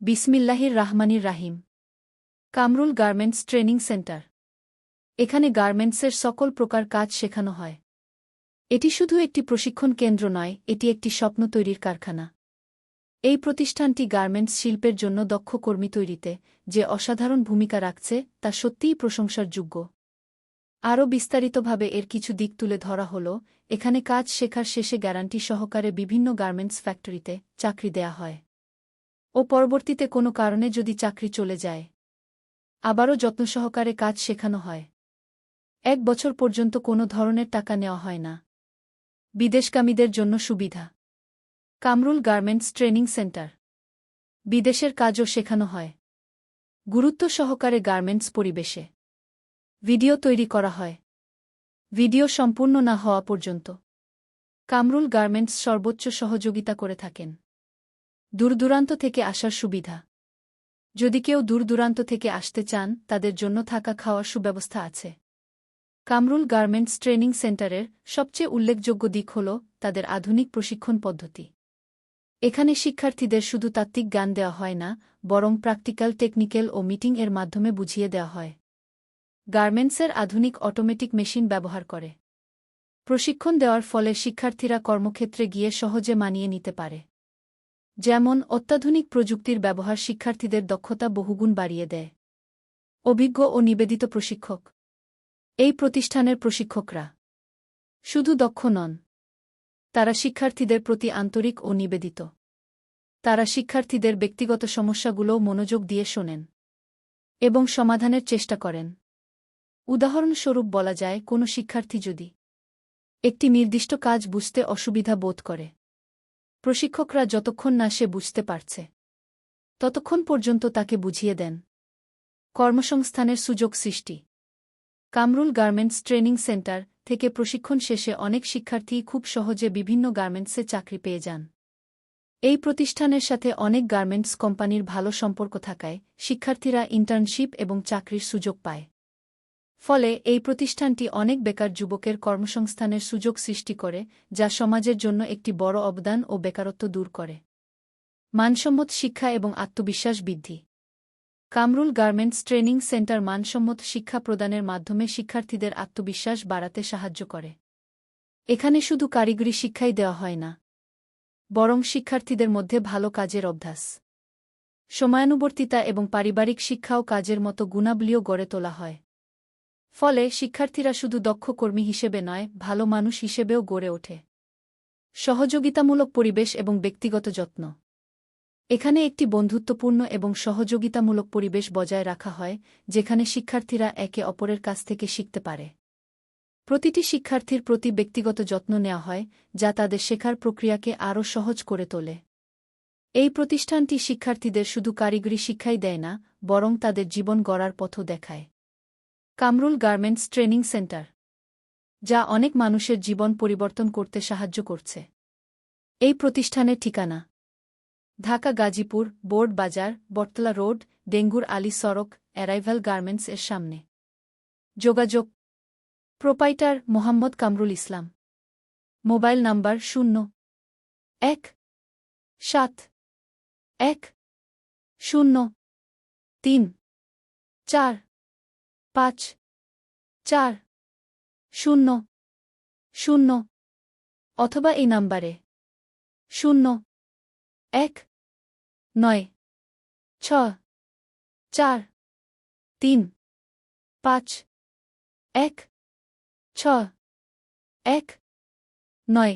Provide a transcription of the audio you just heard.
বিসমিল্লাহির রাহমানির রাহিম। Kamrul garments training center. এখানে গার্মেন্টসের সকল প্রকার কাজ শেখানো হয়। এটি শুধু একটি প্রশিক্ষণ কেন্দ্র নয়, এটি একটি স্বপ্ন তৈরির কারখানা। এই প্রতিষ্ঠানটি গার্মেন্টস শিল্পের জন্য দক্ষ কর্মী তৈরিতে, যে অসাধারণ ভূমিকা রাখছে, তা সত্যিই প্রশংসার যোগ্য আরও বিস্তারিতভাবে এর কিছু দিক তুলে ধরা হল, এখানে কাজ শেখার শেষে গ্যারান্টি সহকারে বিভিন্ন গার্মেন্টস ফ্যাক্টরিতে চাকরি দেয়া হয়। ও পরবর্তীতে কোনো কারণে যদি চাকরি চলে যায়। আবারও যত্ন সহকারে কাজ শেখানো হয়। এক বছর পর্যন্ত কোনো ধরনের টাকা নেওয়া হয় না। বিদেশগামীদের জন্য সুবিধা। Kamrul garments training center. বিদেশের কাজও শেখানো হয়। গুরুত্ব সহকারে গার্মেন্টস পরিবেশে। ভিডিও তৈরি করা হয়। ভিডিও সম্পূর্ণ না হওয়া পর্যন্ত। কামরুল গার্মেন্টস সর্বোচ্চ সহযোগিতা করে থাকেন। দূরদূরান্ত থেকে আসার সুবিধা। যদি কেউ দূরদূরান্ত থেকে আসতে চান, তাদের জন্য থাকা খাওয়ার সুব্যবস্থা আছে। কামরুল গার্মেন্টস ট্রেনিং সেন্টারের সবচেয়ে উল্লেখযোগ্য দিক হল তাদের আধুনিক প্রশিক্ষণ পদ্ধতি। এখানে শিক্ষার্থীদের শুধু তাত্ত্বিক জ্ঞান দেওয়া হয় না, বরং প্র্যাকটিক্যাল, টেকনিক্যাল ও মিটিং এর মাধ্যমে বুঝিয়ে দেওয়া হয়। গার্মেন্টসের আধুনিক অটোমেটিক মেশিন ব্যবহার করে। প্রশিক্ষণ দেওয়ার ফলে শিক্ষার্থীরা কর্মক্ষেত্রে গিয়ে সহজে মানিয়ে নিতে পারে। যেমন, অত্যাধুনিক প্রযুক্তির ব্যবহার শিক্ষার্থীদের দক্ষতা বহুগুণ বাড়িয়ে দেয়। অভিজ্ঞ ও নিবেদিত প্রশিক্ষক। এই প্রতিষ্ঠানের প্রশিক্ষকরা শুধু দক্ষ নন। তারা শিক্ষার্থীদের প্রতি আন্তরিক ও নিবেদিত। তারা শিক্ষার্থীদের ব্যক্তিগত সমস্যাগুলোও মনোযোগ দিয়ে শোনেন এবং সমাধানের চেষ্টা করেন। উদাহরণস্বরূপ বলা যায়, কোনো শিক্ষার্থী যদি একটি নির্দিষ্ট কাজ বুঝতে অসুবিধা বোধ করে প্রশিক্ষকরা যতক্ষণ না সে বুঝতে পারছে, ততক্ষণ পর্যন্ত তাকে বুঝিয়ে দেন। কর্মসংস্থানের সুযোগ সৃষ্টি। কামরুল গার্মেন্টস ট্রেনিং সেন্টার থেকে প্রশিক্ষণ শেষে অনেক শিক্ষার্থী খুব সহজে বিভিন্ন গার্মেন্টসে চাকরি পেয়ে যান। এই প্রতিষ্ঠানের সাথে অনেক গার্মেন্টস কোম্পানির ভালো সম্পর্ক থাকায় শিক্ষার্থীরা ইন্টার্নশিপ এবং চাকরির সুযোগ পায়। ফলে এই প্রতিষ্ঠানটি অনেক বেকার যুবকের কর্মসংস্থানের সুযোগ সৃষ্টি করে, যা সমাজের জন্য একটি বড় অবদান ও বেকারত্ব দূর করে। মানসম্মত শিক্ষা এবং আত্মবিশ্বাস বৃদ্ধি। কামরুল গার্মেন্টস ট্রেনিং সেন্টার মানসম্মত শিক্ষা প্রদানের মাধ্যমে শিক্ষার্থীদের আত্মবিশ্বাস বাড়াতে সাহায্য করে। এখানে শুধু কারিগরি শিক্ষাই দেওয়া হয় না, বরং শিক্ষার্থীদের মধ্যে ভালো কাজের অভ্যাস, সময়ানুবর্তিতা এবং পারিবারিক শিক্ষাও কাজের মতো গুণাবলীও গড়ে তোলা হয়। ফলে শিক্ষার্থীরা শুধু দক্ষ কর্মী হিসেবে নয়, ভালো মানুষ হিসেবেও গড়ে ওঠে। সহযোগিতামূলক পরিবেশ এবং ব্যক্তিগত যত্ন। এখানে একটি বন্ধুত্বপূর্ণ এবং সহযোগিতামূলক পরিবেশ বজায় রাখা হয়, যেখানে শিক্ষার্থীরা একে অপরের কাছ থেকে শিখতে পারে। প্রতিটি শিক্ষার্থীর প্রতি ব্যক্তিগত যত্ন নেওয়া হয়, যা তাদের শেখার প্রক্রিয়াকে আরও সহজ করে তোলে। এই প্রতিষ্ঠানটি শিক্ষার্থীদের শুধু কারিগরি শিক্ষাই দেয় না, বরং তাদের জীবন গড়ার পথও দেখায়। কামরুল গার্মেন্টস ট্রেনিং সেন্টার, যা অনেক মানুষের জীবন পরিবর্তন করতে সাহায্য করছে। এই প্রতিষ্ঠানের ঠিকানা, ঢাকা গাজীপুর, বোর্ড বাজার, বটতলা রোড, ডেঙ্গুর আলী সড়ক, অ্যারাইভাল গার্মেন্টস এর সামনে। যোগাযোগ, proprietor Mohammad Kamrul Islam. Mobile number শূন্য, এক, সাত, এক, শূন্য, তিন, চার। পাঁচ, চার, শূন্য শূন্য, অথবা এই নাম্বারে, শূন্য, এক, নয় ছ চার, তিন, পাঁচ, এক ছ এক, নয়